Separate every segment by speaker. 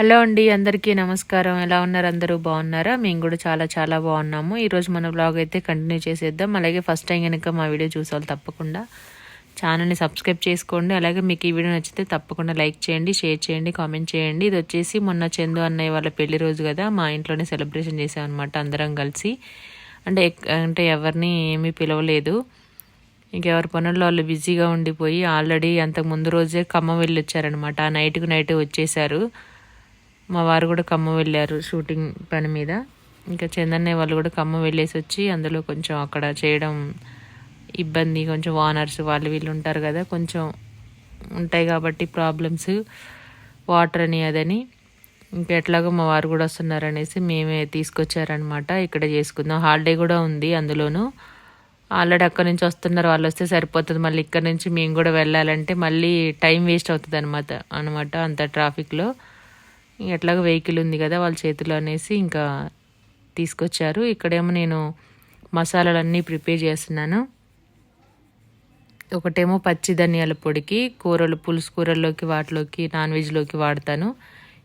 Speaker 1: Hello అండి అందరికీ నమస్కారం. ఎలా ఉన్నారు? అందరూ బాగున్నారా? మేము కూడా చాలా చాలా బాగున్నాము. ఈరోజు మన బ్లాగ్ అయితే కంటిన్యూ చేసేద్దాం. అలాగే ఫస్ట్ టైం కనుక మా వీడియో చూసాలి తప్పకుండా ఛానల్ని సబ్స్క్రైబ్ చేసుకోండి. అలాగే మీకు ఈ వీడియో నచ్చితే తప్పకుండా లైక్ చేయండి షేర్ చేయండి కామెంట్ చేయండి. ఇది వచ్చేసి మొన్న చందు అన్నయ్య వాళ్ళ పెళ్ళి రోజు కదా. మా ఇంట్లోనే సెలబ్రేషన్ చేసామన్నమాట అనమాట అందరం కలిసి. అంటే అంటే ఎవరిని ఏమీ పిలవలేదు. ఇంకెవరి పనుల్లో వాళ్ళు బిజీగా ఉండిపోయి ఆల్రెడీ అంతకు ముందు రోజే ఖమ్మం వెళ్ళి వచ్చారనమాట ఆ నైట్కి నైట్ వచ్చేసారు. మా వారు కూడా ఖమ్మం వెళ్ళారు షూటింగ్ పని మీద. ఇంకా చందన్నయ్య వాళ్ళు కూడా ఖమ్మం వెళ్ళేసి వచ్చి అందులో కొంచెం అక్కడ చేయడం ఇబ్బంది కొంచెం వానర్స్ వాళ్ళు వీళ్ళు ఉంటారు కదా కొంచెం ఉంటాయి కాబట్టి ప్రాబ్లమ్స్ వాటర్ అని అదని. ఇంకా ఎట్లాగో మా వారు కూడా వస్తున్నారు అనేసి మేమే తీసుకొచ్చారనమాట ఇక్కడ చేసుకుందాం. హాలిడే కూడా ఉంది అందులోనూ. ఆల్రెడీ అక్కడ నుంచి వస్తున్నారు వాళ్ళు వస్తే సరిపోతుంది. మళ్ళీ ఇక్కడ నుంచి మేము కూడా వెళ్ళాలంటే మళ్ళీ టైం వేస్ట్ అవుతుంది అనమాట అనమాట అంత ట్రాఫిక్లో. ఎట్లాగో వెహికల్ ఉంది కదా వాళ్ళ చేతిలో అనేసి ఇంకా తీసుకొచ్చారు. ఇక్కడేమో నేను మసాలాలన్నీ ప్రిపేర్ చేస్తున్నాను. ఒకటేమో పచ్చి ధనియాల పొడికి కూరలు పులుసు కూరల్లోకి వాటిలోకి నాన్ వెజ్లోకి వాడతాను.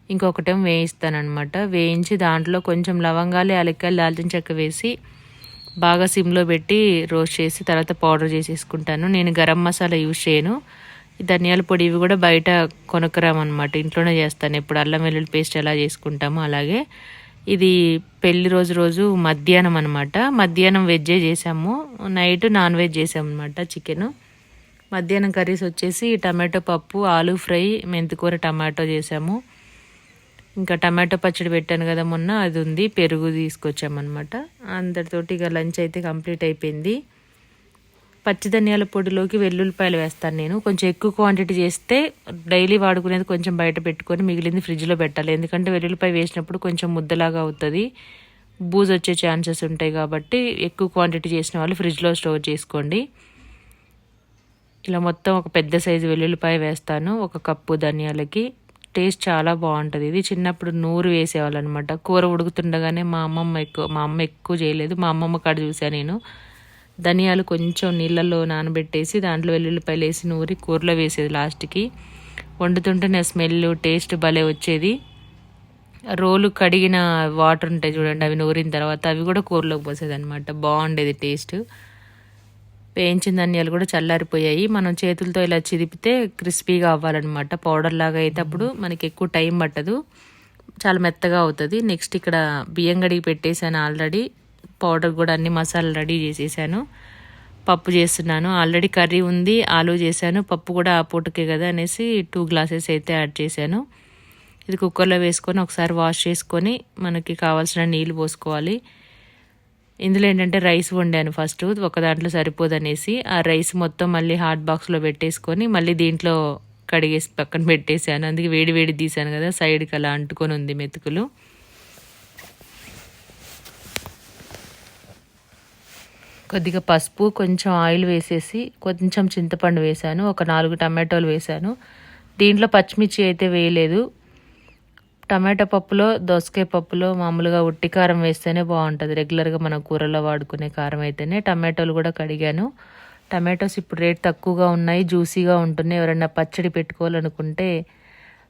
Speaker 1: ఇంకొకటేమో వేయిస్తాను అనమాట వేయించి దాంట్లో కొంచెం లవంగాలు యాలక్కాయలు దాల్చిన చెక్క వేసి బాగా సిమ్లో పెట్టి రోస్ట్ చేసి తర్వాత పౌడర్ చేసేసుకుంటాను. నేను గరం మసాలా యూజ్ చేయను. ధనియాల పొడి ఇవి కూడా బయట కొనుక్కరామన్నమాట. ఇంట్లోనే చేస్తాను. ఇప్పుడు అల్లం వెల్లుల్లి పేస్ట్ ఎలా చేసుకుంటామో అలాగే. ఇది పెళ్ళి రోజు రోజు మధ్యాహ్నం అనమాట మధ్యాహ్నం వెజ్జే చేసాము. నైట్ నాన్ వెజ్ చేసాము అనమాట చికెన్. మధ్యాహ్నం కర్రీస్ వచ్చేసి టమాటో పప్పు ఆలు ఫ్రై మెంతికూర టమాటో చేసాము. ఇంకా టమాటో పచ్చడి పెట్టాను కదా మొన్న. అది ఉంది. పెరుగు తీసుకొచ్చామన్నమాట. అందరితోటి ఇక లంచ్ అయితే కంప్లీట్ అయిపోయింది. పచ్చి ధనియాల పొడిలోకి వెల్లుల్లిపాయలు వేస్తాను నేను. కొంచెం ఎక్కువ క్వాంటిటీ చేస్తే డైలీ వాడుకునేది కొంచెం బయట పెట్టుకొని మిగిలింది ఫ్రిడ్జ్లో పెట్టాలి. ఎందుకంటే వెల్లుల్లిపాయ వేసినప్పుడు కొంచెం ముద్దలాగా అవుతుంది. బూజ్ వచ్చే ఛాన్సెస్ ఉంటాయి కాబట్టి ఎక్కువ క్వాంటిటీ చేసిన వాళ్ళు ఫ్రిడ్జ్లో స్టోర్ చేసుకోండి. ఇలా మొత్తం ఒక పెద్ద సైజు వెల్లుల్లిపాయ వేస్తాను. ఒక కప్పు ధనియాలకి. టేస్ట్ చాలా బాగుంటుంది. ఇది చిన్నప్పుడు నూరు వేసేవాళ్ళు అనమాట కూర ఉడుకుతుండగానే మా అమ్మమ్మ ఎక్కువ మా అమ్మ ఎక్కువ చేయలేదు. మా అమ్మమ్మ కాడ చూసాను నేను. ధనియాలు కొంచెం నీళ్ళల్లో నానబెట్టేసి దాంట్లో వెల్లుల్లిపాయలు వేసి నూరి కూరలో వేసేది లాస్ట్కి. వండుతుంటేనే స్మెల్ టేస్ట్ భలే వచ్చేది. రోలు కడిగిన వాటర్ ఉంటాయి చూడండి అవి నూరిన తర్వాత అవి కూడా కూరలోకి పోసేది అనమాట బాగుండేది టేస్ట్. వేయించిన ధనియాలు కూడా చల్లారిపోయాయి. మనం చేతులతో ఇలా చిదిపితే క్రిస్పీగా అవ్వాలన్నమాట. పౌడర్ లాగా అయితే అప్పుడు మనకి ఎక్కువ టైం పట్టదు. చాలా మెత్తగా అవుతుంది. నెక్స్ట్ ఇక్కడ బియ్యం కడిగి పెట్టేశాను ఆల్రెడీ. పౌడర్ కూడా అన్ని మసాలాలు రెడీ చేసేసాను. పప్పు చేస్తున్నాను. ఆల్రెడీ కర్రీ ఉంది. ఆలు చేశాను. పప్పు కూడా ఆ పూటకే కదా అనేసి టూ గ్లాసెస్ అయితే యాడ్ చేశాను. ఇది కుక్కర్లో వేసుకొని ఒకసారి వాష్ చేసుకొని మనకి కావాల్సిన నీళ్ళు పోసుకోవాలి. ఇందులో ఏంటంటే రైస్ వండాను ఫస్ట్. ఒక దాంట్లో సరిపోదనేసి ఆ రైస్ మొత్తం మళ్ళీ హాట్ బాక్స్లో పెట్టేసుకొని మళ్ళీ దీంట్లో కడిగేసి పక్కన పెట్టేశాను. అందుకే వేడి వేడి తీసాను కదా. సైడ్కి అలా అంటుకొని ఉంది మెతుకులు. కొద్దిగా పసుపు కొంచెం ఆయిల్ వేసేసి కొంచెం చింతపండు వేశాను ఒక నాలుగు టమాటోలు వేశాను దీంట్లో పచ్చిమిర్చి అయితే వేయలేదు. టమాటా పప్పులో దోసకాయ పప్పులో మామూలుగా ఉట్టి కారం వేస్తేనే బాగుంటుంది. రెగ్యులర్గా మన కూరలో వాడుకునే కారం అయితేనే. టమాటోలు కూడా కడిగాను. టమాటోస్ ఇప్పుడు రేట్ తక్కువగా ఉన్నాయి జ్యూసీగా ఉంటున్నాయి. ఎవరైనా పచ్చడి పెట్టుకోవాలనుకుంటే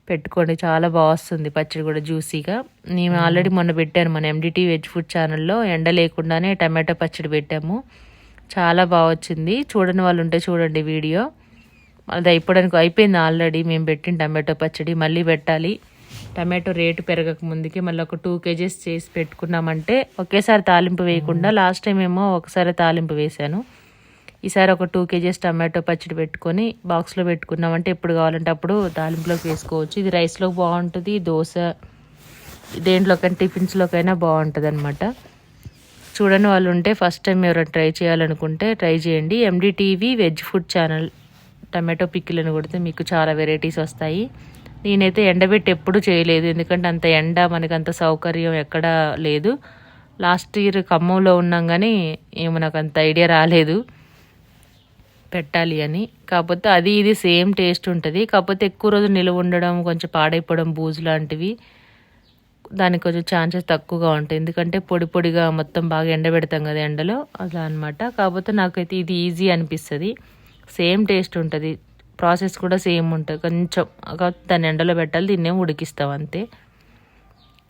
Speaker 1: పెట్టుకోండి. చాలా బాగుంది పచ్చడి కూడా జ్యూసీగా. నేను ఆల్రెడీ మొన్న పెట్టాను మన ఎండిటీ వెజ్ ఫుడ్ ఛానల్లో. ఎండ లేకుండానే టమాటో పచ్చడి పెట్టాము. చాలా బాగా వచ్చింది. చూడని వాళ్ళు ఉంటే చూడండి వీడియో. అది అయిపోవడానికి అయిపోయింది ఆల్రెడీ. మేము పెట్టిన టమాటో పచ్చడి మళ్ళీ పెట్టాలి. టమాటో రేటు పెరగక ముందుకి మళ్ళీ ఒక టూ కేజీస్ చేసి పెట్టుకున్నామంటే ఒకేసారి తాలింపు వేయకుండా లాస్ట్ టైం ఏమో ఒకసారి తాలింపు వేశాను. ఈసారి ఒక టూ కేజీస్ టమాటో పచ్చడి పెట్టుకొని బాక్స్లో పెట్టుకున్నామంటే ఎప్పుడు కావాలంటే అప్పుడు తాలింపులోకి వేసుకోవచ్చు. ఇది రైస్లో బాగుంటుంది దోశ దేంట్లోకైనా టిఫిన్స్లోకైనా బాగుంటుంది అనమాట చూడని వాళ్ళు ఉంటే ఫస్ట్ టైం ఎవరైనా ట్రై చేయాలనుకుంటే ట్రై చేయండి. NDTV veg food channel tomato పిక్కిలను కొడితే మీకు చాలా వెరైటీస్ వస్తాయి. నేనైతే ఎండబెట్టి ఎప్పుడు చేయలేదు ఎందుకంటే అంత ఎండ మనకు అంత సౌకర్యం ఎక్కడా లేదు. లాస్ట్ ఇయర్ ఖమ్మంలో ఉన్నాం కానీ ఏమో నాకు అంత ఐడియా రాలేదు. పెట్టాలి అని. కాకపోతే అది ఇది సేమ్ టేస్ట్ ఉంటుంది. కాకపోతే ఎక్కువ రోజు నిలువ ఉండడం కొంచెం పాడైపోవడం బూజు లాంటివి దానికి కొంచెం ఛాన్సెస్ తక్కువగా ఉంటాయి. ఎందుకంటే పొడి పొడిగా మొత్తం బాగా ఎండబెడతాం కదా ఎండలో అలా అనమాట కాకపోతే నాకైతే ఇది ఈజీ అనిపిస్తుంది. సేమ్ టేస్ట్ ఉంటుంది. ప్రాసెస్ కూడా సేమ్ ఉంటుంది. కొంచెం దాన్ని ఎండలో పెట్టాలి దీన్నే ఉడికిస్తాం అంతే.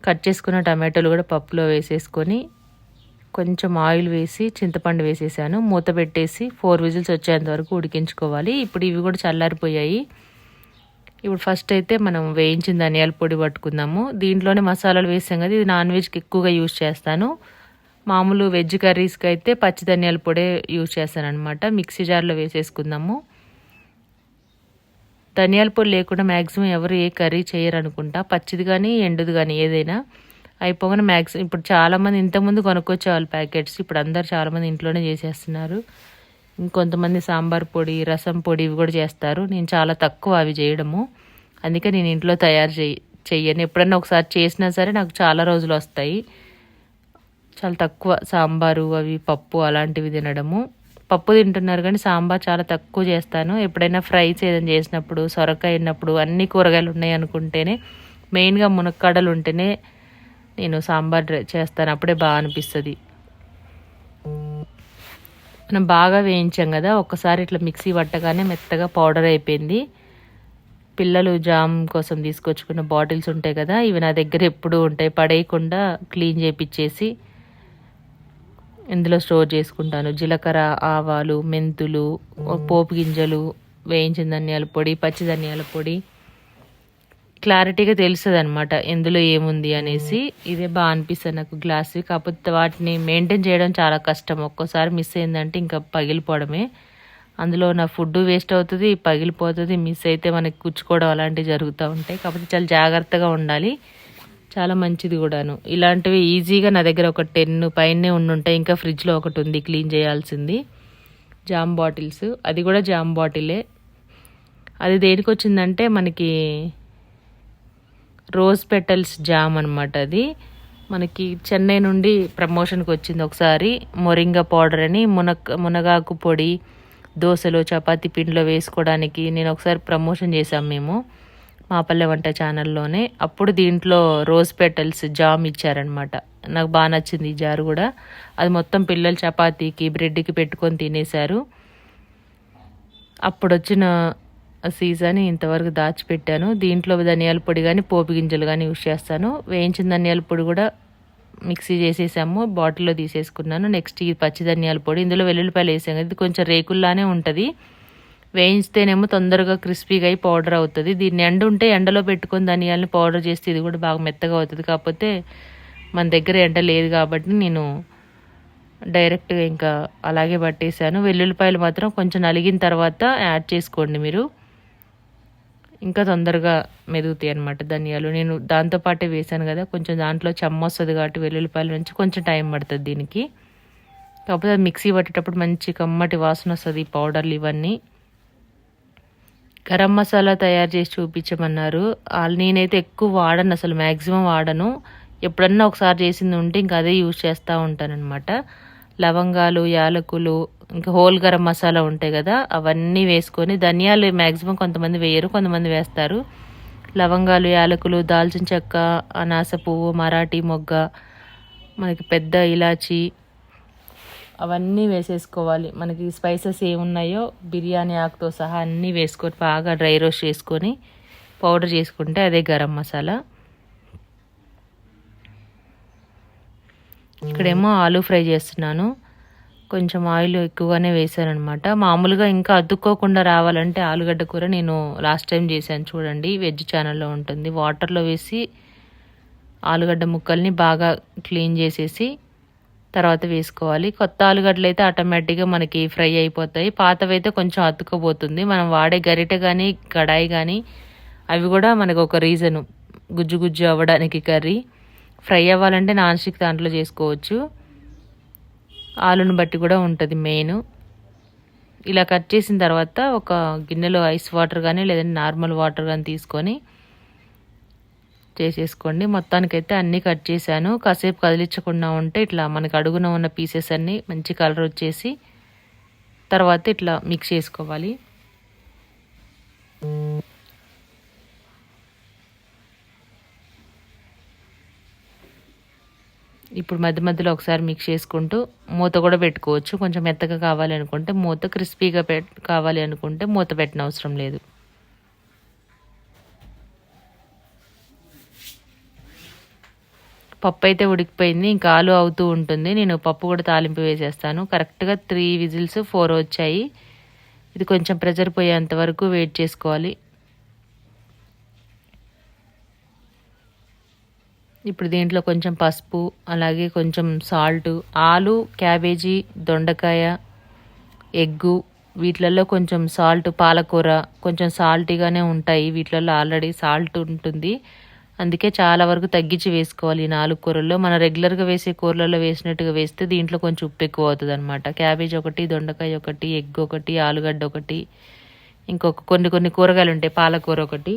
Speaker 1: కట్ చేసుకున్న టమాటోలు కూడా పప్పులో వేసేసుకొని కొంచెం ఆయిల్ వేసి చింతపండు వేసేసాను. మూత పెట్టేసి ఫోర్ విజిల్స్ వచ్చేంత వరకు ఉడికించుకోవాలి. ఇప్పుడు ఇవి కూడా చల్లారిపోయాయి. ఇప్పుడు ఫస్ట్ అయితే మనం వేయించిన ధనియాల పొడి పట్టుకుందాము. దీంట్లోనే మసాలాలు వేసాం కదా ఇది నాన్ వెజ్కి ఎక్కువగా యూజ్ చేస్తాను. మామూలు వెజ్ కర్రీస్కి అయితే పచ్చి ధనియాల పొడే యూజ్ చేస్తాను అనమాట మిక్సీ జార్లో వేసేసుకుందాము. ధనియాల పొడి లేకుండా మ్యాక్సిమం ఎవరు ఏ కర్రీ చేయరు అనుకుంటా పచ్చిది కానీ ఎండుది కానీ ఏదైనా అయిపోగానే మ్యాక్సిమం ఇప్పుడు చాలామంది ఇంతకుముందు కొనుక్కొచ్చేవాళ్ళు ప్యాకెట్స్ ఇప్పుడు అందరు చాలామంది ఇంట్లోనే చేసేస్తున్నారు. ఇంకొంతమంది సాంబార్ పొడి రసం పొడి ఇవి కూడా చేస్తారు. నేను చాలా తక్కువ అవి చేయడము. అందుకే నేను ఇంట్లో తయారు చేయి చెయ్యను. ఎప్పుడన్నా ఒకసారి చేసినా సరే నాకు చాలా రోజులు వస్తాయి. చాలా తక్కువ సాంబారు అవి పప్పు అలాంటివి తినడము. పప్పు తింటున్నారు కానీ సాంబార్ చాలా తక్కువ చేస్తాను. ఎప్పుడైనా ఫ్రైస్ ఏదైనా చేసినప్పుడు సొరకాయ అయినప్పుడు అన్ని కూరగాయలు ఉన్నాయి అనుకుంటేనే మెయిన్గా మునక్కాడలు ఉంటేనే నేను సాంబార్ చేస్తాను. అప్పుడే బాగా అనిపిస్తుంది. మనం బాగా వేయించాం కదా ఒక్కసారి ఇట్లా మిక్సీ పట్టగానే మెత్తగా పౌడర్ అయిపోయింది. పిల్లలు జామ్ కోసం తీసుకొచ్చుకున్న బాటిల్స్ ఉంటాయి కదా ఇవి నా దగ్గర ఎప్పుడూ ఉంటాయి. పడేయకుండా క్లీన్ చేపిచ్చేసి ఇందులో స్టోర్ చేసుకుంటాను. జీలకర్ర ఆవాలు మెంతులు పోపు గింజలు వేయించిన ధనియాల పొడి పచ్చి ధనియాల పొడి క్లారిటీగా తెలుస్తుంది అనమాట ఎందులో ఏముంది అనేసి. ఇదే బాగా అనిపిస్తుంది నాకు గ్లాస్వి కాకపోతే వాటిని మెయింటైన్ చేయడం చాలా కష్టం. ఒక్కోసారి మిస్ అయిందంటే ఇంకా పగిలిపోవడమే. అందులో నా ఫుడ్ వేస్ట్ అవుతుంది పగిలిపోతుంది మిస్ అయితే మనకి కూర్చుకోవడం అలాంటివి జరుగుతూ ఉంటాయి. కాకపోతే చాలా జాగ్రత్తగా ఉండాలి. చాలా మంచిది కూడాను. ఇలాంటివి ఈజీగా నా దగ్గర ఒక టెన్ పైనే ఉండుంటాయి ఇంకా ఫ్రిడ్జ్లో ఒకటి ఉంది క్లీన్ చేయాల్సింది. Jam bottles. అది కూడా జామ్ బాటిలే. అది దేనికి వచ్చిందంటే మనకి రోజ్ పెటల్స్ జామ్ అనమాట అది. మనకి చెన్నై నుండి ప్రమోషన్కి వచ్చింది ఒకసారి. మొరింగా పౌడర్ అని మునగ మునగాకు పొడి దోశలో చపాతీ పిండిలో వేసుకోవడానికి నేను ఒకసారి ప్రమోషన్ చేసాం మేము మా పల్లె వంట ఛానల్లోనే. అప్పుడు దీంట్లో రోజ్ పెటల్స్ జామ్ ఇచ్చారనమాట నాకు బాగా నచ్చింది ఈ జారు కూడా. అది మొత్తం పిల్లలు చపాతీకి బ్రెడ్కి పెట్టుకొని తినేశారు. అప్పుడు వచ్చిన సీజన్ ఇంతవరకు దాచిపెట్టాను. దీంట్లో ధనియాల పొడి కానీ పోపు గింజలు కానీ యూస్ చేస్తాను. వేయించిన ధనియాల పొడి కూడా మిక్సీ చేసేసాము. బాటిల్లో తీసేసుకున్నాను. నెక్స్ట్ ఈ పచ్చి ధనియాల పొడి. ఇందులో వెల్లుల్లిపాయలు వేసాము ఇది కొంచెం రేకుల్లానే ఉంటుంది. వేయించితేనేమో తొందరగా క్రిస్పీగా అయి పౌడర్ అవుతుంది. దీన్ని ఎండ ఉంటే ఎండలో పెట్టుకొని ధనియాలని పౌడర్ చేస్తే ఇది కూడా బాగా మెత్తగా అవుతుంది. కాకపోతే మన దగ్గర ఎండ లేదు కాబట్టి నేను డైరెక్ట్గా ఇంకా అలాగే పట్టేశాను. వెల్లుల్లిపాయలు మాత్రం కొంచెం నలిగిన తర్వాత యాడ్ చేసుకోండి మీరు. ఇంకా తొందరగా మెదుగుతాయి అనమాట ధనియాలు. నేను దాంతోపాటే వేసాను కదా కొంచెం దాంట్లో చెమ్మ వస్తుంది కాబట్టి వెల్లుల్లిపాయల నుంచి కొంచెం టైం పడుతుంది దీనికి. కాకపోతే మిక్సీ పట్టేటప్పుడు మంచి కమ్మటి వాసన వస్తుంది ఈ పౌడర్లు ఇవన్నీ. గరం మసాలా తయారు చేసి చూపించమన్నారు. నేనైతే ఎక్కువ వాడను అసలు మ్యాక్సిమం వాడను. ఎప్పుడన్నా ఒకసారి చేసింది ఉంటే ఇంకా అదే యూజ్ చేస్తూ ఉంటానన్నమాట. లవంగాలు యాలకులు ఇంకా హోల్ గరం మసాలా ఉంటాయి కదా అవన్నీ వేసుకొని ధనియాలు మ్యాక్సిమం కొంతమంది వేయరు కొంతమంది వేస్తారు. లవంగాలు యాలకులు దాల్చిన చెక్క అనాస పువ్వు మరాఠీ మొగ్గ మనకి పెద్ద ఇలాచి అవన్నీ వేసేసుకోవాలి. మనకి స్పైసెస్ ఏమున్నాయో బిర్యానీ ఆకుతో సహా అన్నీ వేసుకొని బాగా డ్రై రోస్ట్ చేసుకొని పౌడర్ చేసుకుంటే అదే గరం మసాలా. ఇక్కడేమో ఆలు ఫ్రై చేస్తున్నాను. కొంచెం ఆయిల్ ఎక్కువగానే వేసానమాట మామూలుగా ఇంకా అద్దుకోకుండా రావాలంటే ఆలుగడ్డ కూర నేను లాస్ట్ టైం చేశాను. చూడండి వెజ్ ఛానల్లో ఉంటుంది. వాటర్లో వేసి ఆలుగడ్డ ముక్కల్ని బాగా క్లీన్ చేసేసి తర్వాత వేసుకోవాలి. కొత్త ఆలుగడ్డలు అయితే ఆటోమేటిక్గా మనకి ఫ్రై అయిపోతాయి. పాతవైతే కొంచెం అతుక్కుపోతుంది. మనం వాడే గరిటె కానీ కడాయి కానీ అవి కూడా మనకు ఒక రీజను గుజ్జు గుజ్జు అవ్వడానికి కర్రీ. ఫ్రై అవ్వాలంటే నాన్ స్టిక్ దాంట్లో చేసుకోవచ్చు. ఆలుని బట్టి కూడా ఉంటుంది మెయిన్ ఇలా కట్ చేసిన తర్వాత ఒక గిన్నెలో ఐస్ వాటర్ కానీ లేదంటే నార్మల్ వాటర్ కానీ తీసుకొని చేసేసుకోండి. మొత్తానికైతే అన్నీ కట్ చేశాను. కాసేపు కదిలించకుండా ఉంటే ఇట్లా మనకు అడుగున ఉన్న పీసెస్ అన్నీ మంచి కలర్ వచ్చేసి తర్వాత ఇట్లా మిక్స్ చేసుకోవాలి. ఇప్పుడు మధ్య మధ్యలో ఒకసారి మిక్స్ చేసుకుంటూ మూత కూడా పెట్టుకోవచ్చు. కొంచెం మెత్తగా కావాలి అనుకుంటే మూత క్రిస్పీగా పెట్ కావాలి అనుకుంటే మూత పెట్టిన అవసరం లేదు. పప్పు అయితే ఉడికిపోయింది. ఇంకా ఆలు అవుతూ ఉంటుంది. నేను పప్పు కూడా తాలింపు వేసేస్తాను. కరెక్ట్గా త్రీ విజిల్స్ ఫోర్ వచ్చాయి. ఇది కొంచెం ప్రెజర్ పోయేంత వరకు వెయిట్ చేసుకోవాలి. ఇప్పుడు దీంట్లో కొంచెం పసుపు అలాగే కొంచెం సాల్ట్ ఆలు క్యాబేజీ దొండకాయ ఎగ్గు వీటిలలో కొంచెం సాల్ట్ పాలకూర కొంచెం సాల్టీగానే ఉంటాయి. వీటిలలో ఆల్రెడీ సాల్ట్ ఉంటుంది. అందుకే చాలా వరకు తగ్గించి వేసుకోవాలి ఈ నాలుగు కూరల్లో. మనం రెగ్యులర్గా వేసే కూరలలో వేసినట్టుగా వేస్తే దీంట్లో కొంచెం ఉప్పు ఎక్కువ అవుతుంది అనమాట క్యాబేజ్ ఒకటి దొండకాయ ఒకటి ఎగ్ ఒకటి ఆలుగడ్డ ఒకటి ఇంకొక కొన్ని కొన్ని కూరగాయలు ఉంటాయి పాలకూర ఒకటి.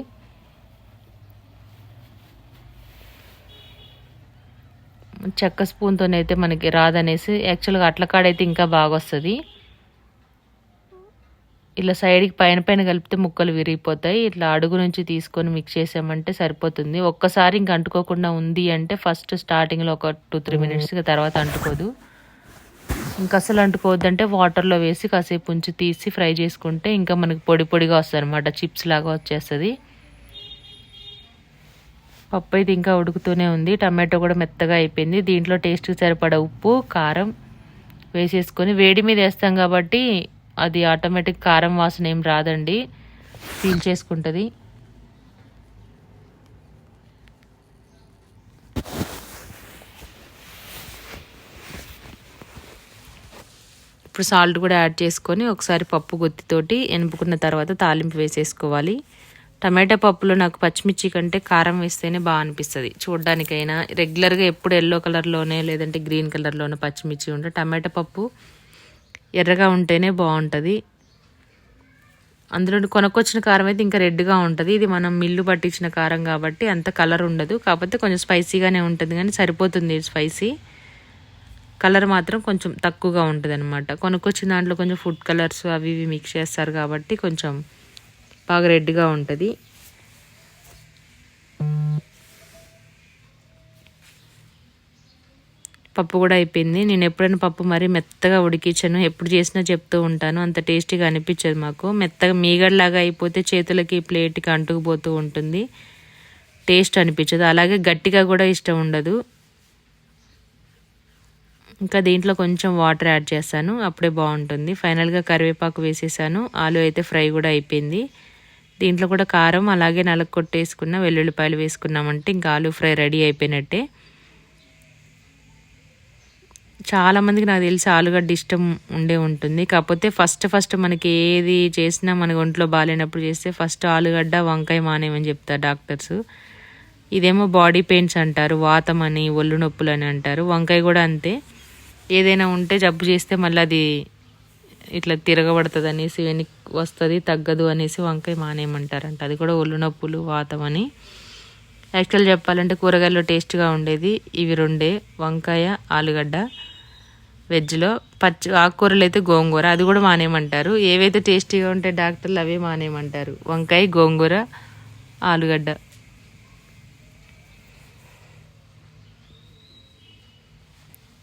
Speaker 1: చెక్క స్పూన్తోనైతే మనకి రాదనేసి యాక్చువల్గా అట్ల కాడైతే ఇంకా బాగా వస్తుంది ఇలా సైడ్కి పైన పైన కలిపితే ముక్కలు విరిగిపోతాయి. ఇట్లా అడుగు నుంచి తీసుకొని మిక్స్ చేసామంటే సరిపోతుంది. ఒక్కసారి ఇంక అంటుకోకుండా ఉంది అంటే ఫస్ట్ స్టార్టింగ్లో ఒక టూ త్రీ మినిట్స్ తర్వాత అంటుకోదు. ఇంకా అసలు అంటుకోవద్దంటే వాటర్లో వేసి కాసేపు ఉంచి తీసి ఫ్రై చేసుకుంటే ఇంకా మనకి పొడి పొడిగా వస్తుంది అనమాట చిప్స్ లాగా వచ్చేస్తుంది. పప్పు అయితే ఇంకా ఉడుకుతూనే ఉంది. టమాటో కూడా మెత్తగా అయిపోయింది. దీంట్లో టేస్ట్కి సరిపడా ఉప్పు కారం వేసేసుకొని వేడి మీద వేస్తాం కాబట్టి అది ఆటోమేటిక్ కారం వాసన ఏం రాదండి. ఫీల్ చేసుకుంటుంది. ఇప్పుడు సాల్ట్ కూడా యాడ్ చేసుకొని ఒకసారి పప్పు గుత్తితోటి ఎనుపుకున్న తర్వాత తాలింపు వేసేసుకోవాలి. టమాటా పప్పులో నాకు పచ్చిమిర్చి కంటే కారం వేస్తేనే బాగా అనిపిస్తుంది. చూడడానికైనా రెగ్యులర్గా ఎప్పుడు ఎల్లో కలర్లోనే లేదంటే గ్రీన్ కలర్లోనే పచ్చిమిర్చి ఉంటే టమాటా పప్పు ఎర్రగా ఉంటేనే బాగుంటుంది. అందులో కొనుక్కొచ్చిన కారం అయితే ఇంకా రెడ్గా ఉంటుంది. ఇది మనం మిల్లు పట్టించిన కారం కాబట్టి అంత కలర్ ఉండదు. కాకపోతే కొంచెం స్పైసీగానే ఉంటుంది కానీ సరిపోతుంది స్పైసీ. కలర్ మాత్రం కొంచెం తక్కువగా ఉంటుంది అనమాట కొనుక్కొచ్చిన దాంట్లో కొంచెం ఫుడ్ కలర్స్ అవి ఇవి మిక్స్ చేస్తారు కాబట్టి కొంచెం బాగా రెడ్గా ఉంటుంది. పప్పు కూడా అయిపోయింది. నేను ఎప్పుడైనా పప్పు మరీ మెత్తగా ఉడికించాను. ఎప్పుడు చేసినా చెప్తూ ఉంటాను. అంత టేస్టీగా అనిపించదు మాకు. మెత్తగా మీగడలాగా అయిపోతే చేతులకి ప్లేట్కి అంటుకుపోతూ ఉంటుంది. టేస్ట్ అనిపించదు. అలాగే గట్టిగా కూడా ఇష్టం ఉండదు. ఇంకా దీంట్లో కొంచెం వాటర్ యాడ్ చేస్తాను. అప్పుడే బాగుంటుంది. ఫైనల్గా కరివేపాకు వేసేసాను. ఆలు అయితే ఫ్రై కూడా అయిపోయింది. దీంట్లో కూడా కారం అలాగే నలక కొట్టేసుకున్న వెల్లుల్లిపాయలు వేసుకున్నామంటే ఇంకా ఆలు ఫ్రై రెడీ అయిపోయినట్టే. చాలామందికి నాకు తెలిసి ఆలుగడ్డ ఇష్టం ఉండే ఉంటుంది. కాకపోతే ఫస్ట్ ఫస్ట్ మనకి ఏది చేసినా మన ఒంట్లో బాగాలేనప్పుడు చేస్తే ఫస్ట్ ఆలుగడ్డ వంకాయ మానేమని చెప్తారు డాక్టర్స్. ఇదేమో బాడీ పెయిన్స్ అంటారు వాతం అని ఒళ్ళు నొప్పులు అని అంటారు. వంకాయ కూడా అంతే. ఏదైనా ఉంటే జబ్బు చేస్తే మళ్ళీ అది ఇట్లా తిరగబడుతుంది అనేసి వెనక్కి వస్తుంది తగ్గదు అనేసి వంకాయ మానేయమంటారంట. అది కూడా ఒళ్ళు నొప్పులు వాతం అని. యాక్చువల్ చెప్పాలంటే కూరగాయలు టేస్ట్గా ఉండేది ఇవి రెండే. వంకాయ ఆలుగడ్డ వెజ్లో పచ్చి ఆకుకూరలు అయితే గోంగూర అది కూడా మానేయమంటారు. ఏవైతే టేస్టీగా ఉంటే డాక్టర్లు అవే మానేయమంటారు. వంకాయ గోంగూర ఆలుగడ్డ.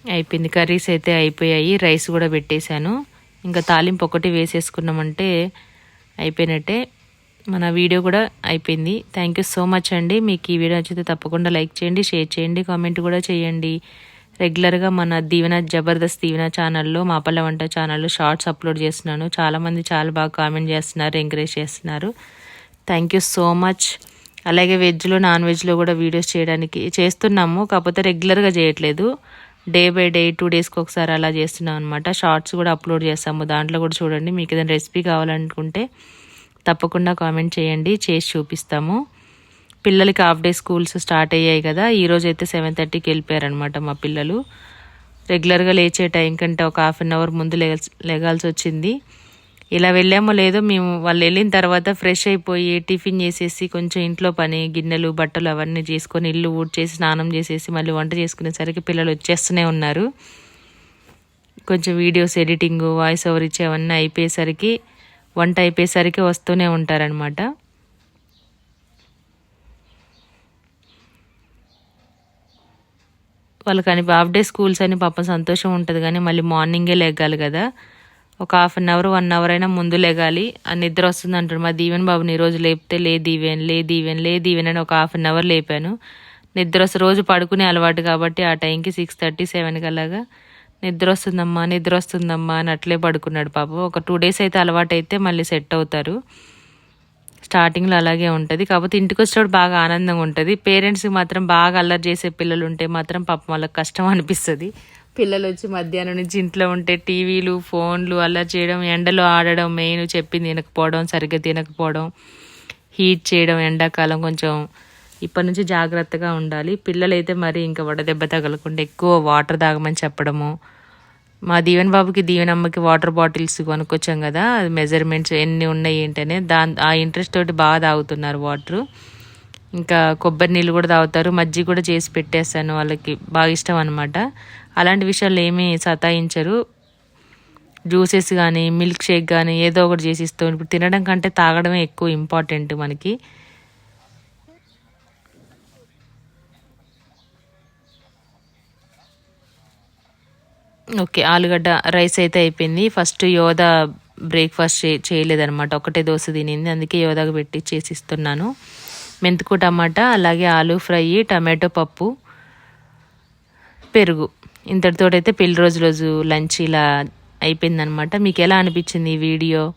Speaker 1: అయిపోయింది. కర్రీస్ అయితే అయిపోయాయి. రైస్ కూడా పెట్టేశాను. ఇంకా తాలింపు ఒకటి వేసేసుకున్నామంటే అయిపోయినట్టే. మన వీడియో కూడా అయిపోయింది. థ్యాంక్ యూ సో మచ్ అండి. మీకు ఈ వీడియో నచ్చితే తప్పకుండా లైక్ చేయండి షేర్ చేయండి కామెంట్ కూడా చేయండి. రెగ్యులర్గా మన దీవెన జబర్దస్త్ దీవెన ఛానల్లో మాపల్ల వంట ఛానల్లో షార్ట్స్ అప్లోడ్ చేస్తున్నాను. చాలామంది చాలా బాగా కామెంట్ చేస్తున్నారు ఎంకరేజ్ చేస్తున్నారు. థ్యాంక్ యూ సో మచ్ అలాగే వెజ్లో నాన్ వెజ్లో కూడా వీడియోస్ చేయడానికి చేస్తున్నాము. కాకపోతే రెగ్యులర్గా చేయట్లేదు. డే బై డే టూ డేస్కి ఒకసారి అలా చేస్తున్నాం అనమాట షార్ట్స్ కూడా అప్లోడ్ చేస్తాము. దాంట్లో కూడా చూడండి మీకు ఏదైనా రెసిపీ కావాలనుకుంటే తప్పకుండా కామెంట్ చేయండి చేసి చూపిస్తాము. పిల్లలకి హాఫ్ డే స్కూల్స్ స్టార్ట్ అయ్యాయి కదా ఈరోజు అయితే సెవెన్ థర్టీకి వెళ్ళిపోయారనమాట మా పిల్లలు. రెగ్యులర్గా లేచే టైం కంటే ఒక హాఫ్ అన్ అవర్ ముందు లేగాల్సి వచ్చింది. ఇలా వెళ్ళామో లేదో మేము వాళ్ళు వెళ్ళిన తర్వాత ఫ్రెష్ అయిపోయి టిఫిన్ చేసేసి కొంచెం ఇంట్లో పని గిన్నెలు బట్టలు అవన్నీ చేసుకొని ఇల్లు ఊడ్చేసి స్నానం చేసేసి మళ్ళీ వంట చేసుకునేసరికి పిల్లలు వచ్చేస్తూనే ఉన్నారు. కొంచెం వీడియోస్ ఎడిటింగ్ వాయిస్ ఓవర్ ఇచ్చే అవన్నీ అయిపోయేసరికి వంట అయిపోయేసరికి వస్తూనే ఉంటారనమాట వాళ్ళకని హాఫ్ డే స్కూల్స్ అని పాపం సంతోషం ఉంటుంది కానీ మళ్ళీ మార్నింగే లెగ్గాలి కదా. ఒక half an hour one hour అయినా ముందు లేగాలి. ఆ నిద్ర వస్తుంది అంటాడు. మా దీవెన్ బాబుని ఈరోజు లేపితే లే దీవెన్ లే దీవెన్ లే దీవెన్ అని ఒక హాఫ్ అన్ అవర్ లేపాను. నిద్ర వస్తే రోజు పడుకునే అలవాటు కాబట్టి ఆ టైంకి సిక్స్ థర్టీ సెవెన్కి అలాగా నిద్ర వస్తుందమ్మా నిద్ర వస్తుందమ్మా అని అట్లే పడుకున్నాడు పాప. ఒక టూ డేస్ అయితే అలవాటు అయితే మళ్ళీ సెట్ అవుతారు. స్టార్టింగ్లో అలాగే ఉంటుంది. కాకపోతే ఇంటికి వచ్చినప్పుడు బాగా ఆనందంగా ఉంటుంది. పేరెంట్స్కి మాత్రం బాగా అల్లరి చేసే పిల్లలు ఉంటే మాత్రం పాపం వాళ్ళకి కష్టం అనిపిస్తుంది. పిల్లలు వచ్చి మధ్యాహ్నం నుంచి ఇంట్లో ఉంటే టీవీలు ఫోన్లు అలా చేయడం ఎండలో ఆడడం మెయిన్ చెప్పింది తినకపోవడం సరిగ్గా తినకపోవడం హీట్ చేయడం ఎండాకాలం కొంచెం ఇప్పటి నుంచి జాగ్రత్తగా ఉండాలి. పిల్లలైతే మరి ఇంకా వడదెబ్బ తగలకుండా ఎక్కువ వాటర్ తాగమని చెప్పడము. మా దీవెన్ బాబుకి దీవెనమ్మకి వాటర్ బాటిల్స్ కొనుక్కొచ్చాం కదా అది మెజర్మెంట్స్ ఎన్ని ఉన్నాయి ఏంటనే దాని ఆ ఇంట్రెస్ట్ తోటి బాగా తాగుతున్నారు వాటరు. ఇంకా కొబ్బరి నీళ్ళు కూడా తాగుతారు. మజ్జిగ కూడా చేసి పెట్టేస్తాను వాళ్ళకి బాగా ఇష్టం అనమాట అలాంటి విషయాలు ఏమీ సతాయించరు. జ్యూసెస్ కానీ మిల్క్ షేక్ కానీ ఏదో ఒకటి చేసి ఇస్తాం ఇప్పుడు తినడం కంటే తాగడమే ఎక్కువ ఇంపార్టెంట్ మనకి. ఓకే ఆలుగడ్డ రైస్ అయితే అయిపోయింది. ఫస్ట్ యోధ బ్రేక్ఫాస్ట్ చే చేయలేదనమాట ఒకటే దోశ తినింది. అందుకే యోధాకు పెట్టి చేసి ఇస్తున్నాను. మెంతుకు టమాటా అలాగే ఆలు ఫ్రై టమాటో పప్పు పెరుగు. ఇంతటితోటైతే పెళ్ళి రోజు రోజు లంచ్ ఇలా అయిపోయిందనమాట మీకు ఎలా అనిపించింది ఈ వీడియో?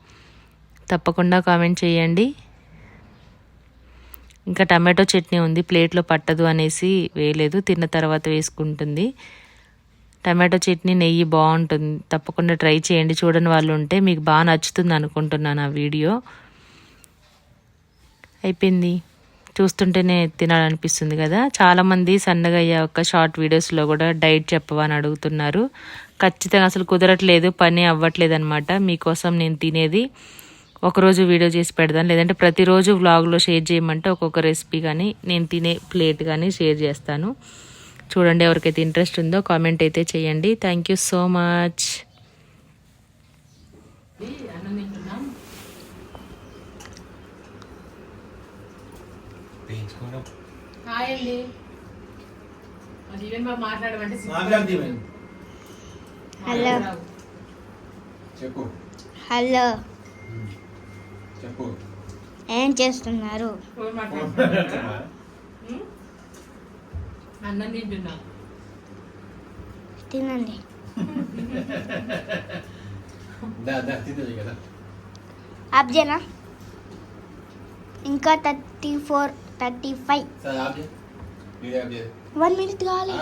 Speaker 1: తప్పకుండా కామెంట్ చేయండి. ఇంకా టమాటో చట్నీ ఉంది ప్లేట్లో పట్టదు అనేసి వేయలేదు తిన్న తర్వాత వేసుకుంటుంది. టమాటో చట్నీ నెయ్యి బాగుంటుంది తప్పకుండా ట్రై చేయండి. చూడని వాళ్ళు ఉంటే మీకు బాగా నచ్చుతుంది అనుకుంటున్నాను ఆ వీడియో. అయిపోయింది. చూస్తుంటేనే తినాలనిపిస్తుంది కదా. చాలామంది సన్నగా అయ్యాక షార్ట్ వీడియోస్లో కూడా డైట్ చెప్పవని అడుగుతున్నారు. ఖచ్చితంగా అసలు కుదరట్లేదు పని అవ్వట్లేదు అనమాట మీకోసం నేను తినేది ఒకరోజు వీడియో చేసి పెడతాను లేదంటే ప్రతిరోజు వ్లాగ్లో షేర్ చేయమంటే ఒక్కొక్క రెసిపీ కానీ నేను తినే ప్లేట్ కానీ షేర్ చేస్తాను. చూడండి ఎవరికైతే ఇంట్రెస్ట్ ఉందో కామెంట్ అయితే చేయండి. Thank you so much. Hi అండి. జీవన్ బాబు మాట్లాడమంటే
Speaker 2: మాట్లాడి
Speaker 3: హలో.
Speaker 2: చెప్పు.
Speaker 3: హలో.
Speaker 2: చెప్పు.
Speaker 3: ఏం చేస్తున్నారు?
Speaker 1: అన్నం తింటున్నా.
Speaker 3: తినండి. ఆబ్జేనా ఇంకా thirty four thirty five one minute కావాలి